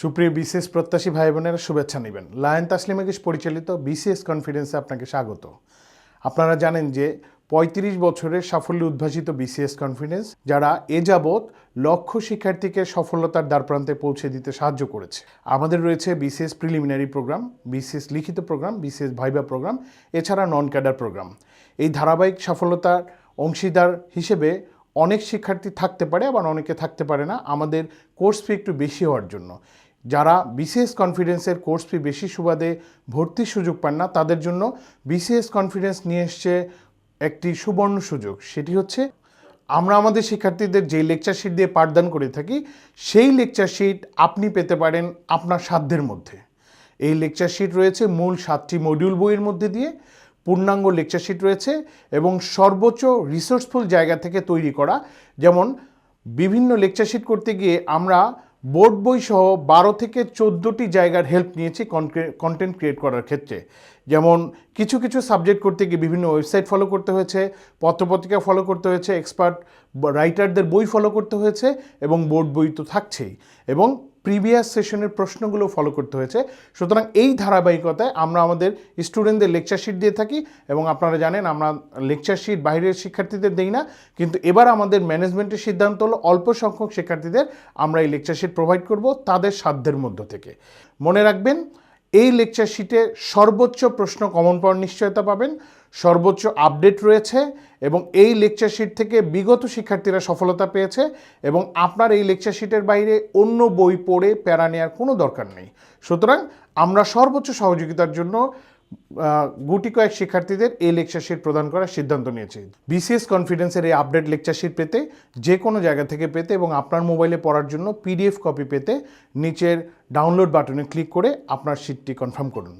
সুপ্রিয় বিসিএস প্রত্যাশী ভাই বোনেরা শুভেচ্ছা নেবেন। লায়ন তাসলিম আকিস পরিচালিত বিসিএস কনফিডেন্সে আপনাকে স্বাগত। আপনারা জানেন যে পঁয়ত্রিশ বছরের সাফল্য উদ্ভাসিত বিসিএস কনফিডেন্স, যারা এ যাবৎ লক্ষ শিক্ষার্থীকে সফলতার দ্বারপ্রান্তে পৌঁছে দিতে সাহায্য করেছে। আমাদের রয়েছে বিসিএস প্রিলিমিনারি প্রোগ্রাম, বিসিএস লিখিত প্রোগ্রাম, বিসিএস ভাইবা প্রোগ্রাম, এছাড়া নন ক্যাডার প্রোগ্রাম। এই ধারাবাহিক সফলতার অংশীদার হিসেবে অনেক শিক্ষার্থী থাকতে পারে, আবার অনেকে থাকতে পারে না। আমাদের কোর্স ফি একটু বেশি হওয়ার জন্য। যারা বিসিএস কনফিডেন্সের কোর্স ফি বেশি সুবাদে ভর্তির সুযোগ পান না, তাদের জন্য বিসিএস কনফিডেন্স নিয়ে এসছে একটি সুবর্ণ সুযোগ। সেটি হচ্ছে, আমরা আমাদের শিক্ষার্থীদের যে লেকচার শিট দিয়ে পাঠদান করে থাকি, সেই লেকচার শিট আপনি পেতে পারেন আপনার সাধ্যের মধ্যে। এই লেকচার শিট রয়েছে মূল সাতটি মডিউল বইয়ের মধ্যে দিয়ে, পূর্ণাঙ্গ লেকচার শিট রয়েছে এবং সর্বোচ্চ রিসোর্সফুল জায়গা থেকে তৈরি করা। যেমন, বিভিন্ন লেকচার শিট করতে গিয়ে আমরা বোর্ড বই সহ বারো থেকে চোদ্দোটি জায়গার হেল্প নিয়েছি কন্টেন্ট ক্রিয়েট করার ক্ষেত্রে। যেমন কিছু কিছু সাবজেক্ট করতে গিয়ে বিভিন্ন ওয়েবসাইট ফলো করতে হয়েছে, পত্রপত্রিকা ফলো করতে হয়েছে এক্সপার্ট রাইটারদের বই ফলো করতে হয়েছে এবং বোর্ড বই তো থাকছেই। এবং প্রিভিয়াস সেশনের প্রশ্নগুলো ফলো করতে হয়েছে। সুতরাং এই ধারাবাহিকতায় আমরা আমাদের স্টুডেন্টদের লেকচার শিট দিয়ে থাকি এবং আপনারা জানেন আমরা লেকচার শিট বাইরের শিক্ষার্থীদের দেই না, কিন্তু এবার আমাদের ম্যানেজমেন্টের সিদ্ধান্ত হলো অল্প সংখ্যক শিক্ষার্থীদের আমরা এই লেকচার শিট প্রোভাইড করব তাদের সাধ্যের মধ্য থেকে। মনে রাখবেন, এই লেকচার শিটে সর্বোচ্চ প্রশ্ন কমন পাওয়ার নিশ্চয়তা পাবেন। সর্বোচ্চ আপডেট রয়েছে এবং এই লেকচার শিট থেকে বিগত শিক্ষার্থীরা সফলতা পেয়েছে এবং আপনার এই লেকচার শিটের বাইরে অন্য বই পড়ে প্যারা নেওয়ার কোনো দরকার নেই। সুতরাং আমরা সর্বোচ্চ সহযোগিতার জন্য গুটি কয়েক শিক্ষার্থীদের এই লেকচার শিট প্রদান করার সিদ্ধান্ত নিয়েছি। বিসিএস কনফিডেন্সের এই আপডেট লেকচার শিট পেতে, যে কোনো জায়গা থেকে পেতে এবং আপনার মোবাইলে পড়ার জন্য পিডিএফ কপি পেতে, নিচের ডাউনলোড বাটনে ক্লিক করে আপনার শিটটি কনফার্ম করুন।